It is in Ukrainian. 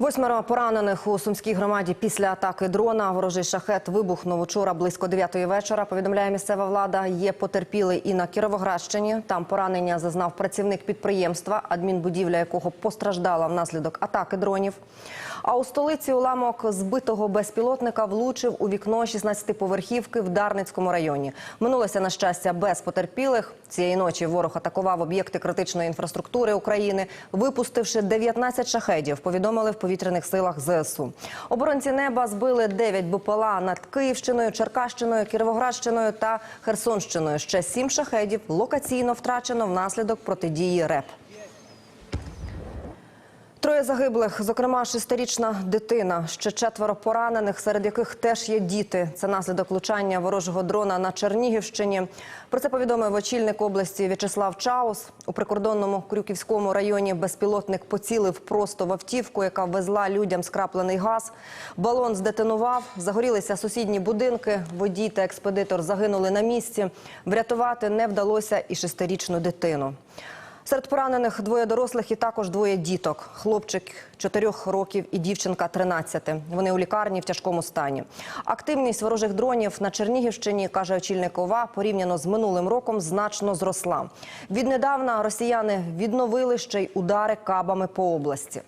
Восьмеро поранених у сумській громаді після атаки дрона. Ворожий шахет вибухнув учора близько 9 вечора. Повідомляє місцева влада. Є потерпілий і на Кіровоградщині. Там поранення зазнав працівник підприємства, адмінбудівля якого постраждала внаслідок атаки дронів. А у столиці уламок збитого безпілотника влучив у вікно 16-поверхівки в Дарницькому районі. Минулося на щастя без потерпілих. Цієї ночі ворог атакував об'єкти критичної інфраструктури України, випустивши 19 шахедів. Повідомили в повітряних силах ЗСУ. Оборонці неба збили 9 БПЛА над Київщиною, Черкащиною, Кіровоградщиною та Херсонщиною. Ще 7 шахедів локаційно втрачено внаслідок протидії РЕП. Троє загиблих, зокрема шестирічна дитина, ще четверо поранених, серед яких теж є діти. Це наслідок влучання ворожого дрона на Чернігівщині. Про це повідомив очільник області В'ячеслав Чаус. У прикордонному Крюківському районі безпілотник поцілив просто в автівку, яка везла людям скраплений газ. Балон здетонував, загорілися сусідні будинки. Водій та експедитор загинули на місці. Врятувати не вдалося і шестирічну дитину. Серед поранених двоє дорослих і також двоє діток. Хлопчик 4 років і дівчинка 13. Вони у лікарні в тяжкому стані. Активність ворожих дронів на Чернігівщині, каже очільник ОВА, порівняно з минулим роком значно зросла. Віднедавна росіяни відновили ще й удари кабами по області.